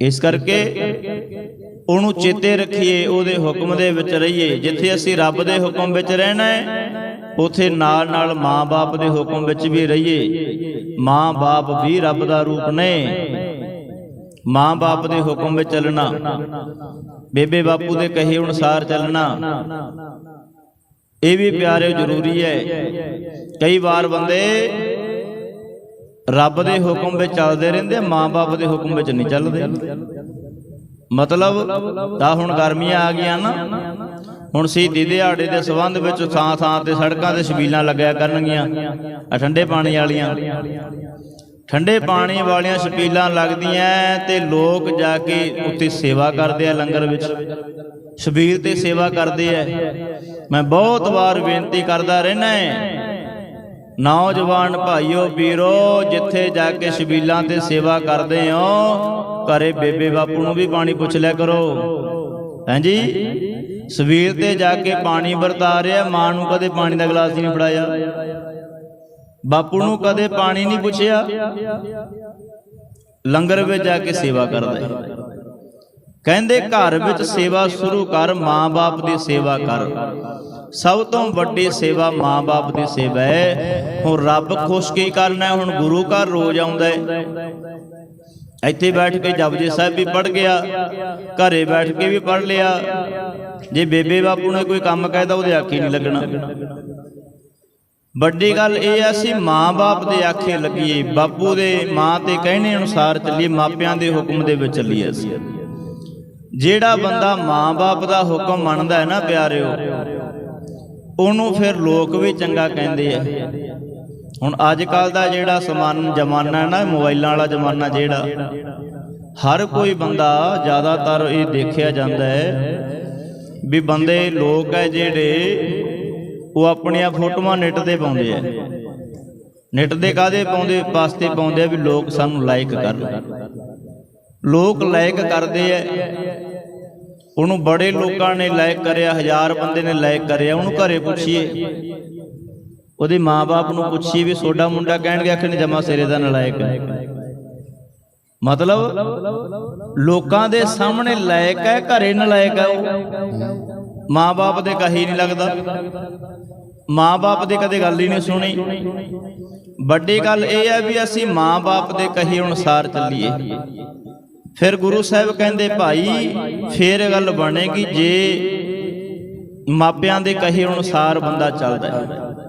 ਇਸ ਕਰਕੇ ਉਹਨੂੰ ਚੇਤੇ ਰੱਖੀਏ, ਉਹਦੇ ਹੁਕਮ ਦੇ ਵਿੱਚ ਰਹੀਏ। ਜਿੱਥੇ ਅਸੀਂ ਰੱਬ ਦੇ ਹੁਕਮ ਵਿੱਚ ਰਹਿਣਾ ਹੈ, ਉਥੇ ਨਾਲ ਨਾਲ ਮਾਂ-ਬਾਪ ਦੇ ਹੁਕਮ ਵਿੱਚ ਵੀ ਰਹੀਏ। ਮਾਂ-ਬਾਪ ਵੀ ਰੱਬ ਦਾ ਰੂਪ ਨੇ। ਮਾਂ-ਬਾਪ ਦੇ ਹੁਕਮ ਵਿੱਚ ਚੱਲਣਾ। ਬੇਬੇ ਬਾਪੂ ਦੇ ਕਹੇ ਅਨੁਸਾਰ ਚੱਲਣਾ। ਇਹ ਵੀ ਪਿਆਰੇ ਜ਼ਰੂਰੀ ਹੈ। ਕਈ ਵਾਰ ਬੰਦੇ ਰੱਬ ਦੇ ਹੁਕਮ ਵਿੱਚ ਚੱਲਦੇ ਰਹਿੰਦੇ ਮਾਂ-ਬਾਪ ਦੇ ਹੁਕਮ ਵਿੱਚ ਨਹੀਂ ਚੱਲਦੇ। ਮਤਲਬ ਤਾਂ ਹੁਣ ਗਰਮੀਆਂ ਆ ਗਈਆਂ ਨਾ, ਹੁਣ ਸ਼ਹੀਦੀ ਦਿਹਾੜੇ ਦੇ ਸਬੰਧ ਵਿੱਚ ਥਾਂ ਥਾਂ ਤੇ ਸੜਕਾਂ ਤੇ ਛਬੀਲਾਂ ਲੱਗਿਆ ਕਰਨਗੀਆਂ ਆ ਠੰਡੇ ਪਾਣੀ ਵਾਲੀਆਂ। ਠੰਡੇ ਪਾਣੀ ਵਾਲੀਆਂ ਛਬੀਲਾਂ ਲੱਗਦੀਆਂ ਤੇ ਲੋਕ ਜਾ ਕੇ ਉੱਥੇ ਸੇਵਾ ਕਰਦੇ ਆ ਲੰਗਰ ਵਿੱਚ। ਛਬੀਲ ਤੇ ਸੇਵਾ ਕਰਦੇ ਆ। ਮੈਂ ਬਹੁਤ ਵਾਰ ਬੇਨਤੀ ਕਰਦਾ ਰਹਿਣਾ ਹੈ ਨੌਜਵਾਨ ਭਾਈਓ ਵੀਰੋ, ਜਿੱਥੇ ਜਾ ਕੇ ਸ਼ਬੀਲਾਂ ਤੇ ਸੇਵਾ ਕਰਦੇ ਹੋ, ਘਰੇ ਬੇਬੇ ਬਾਪੂ ਨੂੰ ਵੀ ਪਾਣੀ ਪੁੱਛ ਲਿਆ ਕਰੋ। ਹਾਂਜੀ ਸਵੇਰ ਤੇ ਜਾ ਕੇ ਪਾਣੀ ਵਰਤਾ ਰਿਹਾ, ਮਾਂ ਨੂੰ ਕਦੇ ਪਾਣੀ ਦਾ ਗਲਾਸ ਨਹੀਂ ਫੜਾਇਆ। ਬਾਪੂ ਨੂੰ ਕਦੇ ਪਾਣੀ ਨਹੀਂ ਪੁੱਛਿਆ। ਲੰਗਰ ਵਿੱਚ ਜਾ ਕੇ ਸੇਵਾ ਕਰਦਾ ਹੈ। ਕਹਿੰਦੇ ਘਰ ਵਿੱਚ ਸੇਵਾ ਸ਼ੁਰੂ ਕਰ ਮਾਂ-ਬਾਪ ਦੀ ਸੇਵਾ ਕਰ। ਸਭ ਤੋਂ ਵੱਡੀ ਸੇਵਾ ਮਾਂ-ਬਾਪ ਦੀ ਸੇਵਾ ਹੈ। ਹੁਣ ਰੱਬ ਖੁਸ਼ ਕੀ ਕਰਨਾ ਹੁਣ ਗੁਰੂ ਘਰ ਰੋਜ਼ ਆਉਂਦਾ ਹੈ। ਇੱਥੇ ਬੈਠ ਕੇ ਜਪਜੀ ਸਾਹਿਬ ਵੀ ਪੜ ਗਿਆ, ਘਰੇ ਬੈਠ ਕੇ ਵੀ ਪੜ ਲਿਆ। ਜੇ ਬੇਬੇ ਬਾਪੂ ਨੇ ਕੋਈ ਕੰਮ ਕਹਿਦਾ, ਉਹਦੇ ਆਖੀ ਨਹੀਂ ਲੱਗਣਾ। ਵੱਡੀ ਗੱਲ ਇਹ ਆ ਅਸੀਂ ਮਾਂ-ਬਾਪ ਦੇ ਆਖੇ ਲੱਗੀਏ। ਬਾਪੂ ਦੇ ਮਾਂ ਤੇ ਕਹਿਣੇ ਅਨੁਸਾਰ ਚੱਲੀਏ, ਮਾਪਿਆਂ ਦੇ ਹੁਕਮ ਦੇ ਵਿੱਚ ਚੱਲੀਏ ਅਸੀਂ। ਜਿਹੜਾ ਬੰਦਾ ਮਾਂ-ਬਾਪ ਦਾ ਹੁਕਮ ਮੰਨਦਾ ਹੈ ਨਾ, ਪਿਆਰਿਓ ਉਹਨੂੰ ਫਿਰ ਲੋਕ ਵੀ ਚੰਗਾ ਕਹਿੰਦੇ ਆ। ਹੁਣ ਅੱਜ ਕੱਲ ਦਾ ਜਿਹੜਾ ਸਮਾਨ ਜ਼ਮਾਨਾ ਨਾ, ਮੋਬਾਈਲਾਂ ਵਾਲਾ ਜ਼ਮਾਨਾ ਜਿਹੜਾ, ਹਰ ਕੋਈ ਬੰਦਾ ਜ਼ਿਆਦਾਤਰ ਇਹ ਦੇਖਿਆ ਜਾਂਦਾ ਹੈ ਵੀ ਬੰਦੇ ਲੋਕ ਹੈ ਜਿਹੜੇ, ਉਹ ਆਪਣੀਆਂ ਫੋਟੋਆਂ ਨੈਟ ਤੇ ਪਾਉਂਦੇ ਆ। ਨੈਟ ਦੇ ਕਾਦੇ ਪਾਉਂਦੇ ਵਾਸਤੇ ਪਾਉਂਦੇ ਆ ਵੀ ਲੋਕ ਸਾਨੂੰ ਲਾਈਕ ਕਰਨ। ਲੋਕ ਲਾਈਕ ਕਰਦੇ ਆ। ਉਹਨੂੰ ਬੜੇ ਲੋਕਾਂ ਨੇ ਲਾਇਕ ਕਰਿਆ, ਹਜ਼ਾਰ ਬੰਦੇ ਨੇ ਲਾਇਕ ਕਰਿਆ, ਉਹਨੂੰ ਘਰੇ ਪੁੱਛੀਏ। ਉਹਦੇ ਮਾਪੇ ਨੂੰ ਪੁੱਛੀਏ ਵੀ ਸੋਡਾ ਮੁੰਡਾ ਕਹਿਣਗੇ ਆਖਣ ਜਮਾ ਸਿਰੇ ਦਾ ਨਲਾਇਕ ਹੈ। ਮਤਲਬ ਲੋਕਾਂ ਦੇ ਸਾਹਮਣੇ ਲਾਇਕ ਹੈ, ਘਰੇ ਨਲਾਇਕ ਹੈ ਉਹ? ਮਾਪੇ ਦੇ ਕਹੀ ਨਹੀਂ ਲੱਗਦਾ। ਮਾਪੇ ਦੇ ਕਦੇ ਗੱਲ ਹੀ ਨਹੀਂ ਸੁਣੀ। ਵੱਡੀ ਗੱਲ ਇਹ ਹੈ ਵੀ ਅਸੀਂ ਮਾਪੇ ਦੇ ਕਹੀ ਅਨੁਸਾਰ ਚੱਲੀਏ। ਫਿਰ ਗੁਰੂ ਸਾਹਿਬ ਕਹਿੰਦੇ ਭਾਈ ਫੇਰ ਗੱਲ ਬਣੇਗੀ ਜੇ ਮਾਪਿਆਂ ਦੇ ਕਹੇ ਅਨੁਸਾਰ ਬੰਦਾ ਚੱਲਦਾ ਹੈ।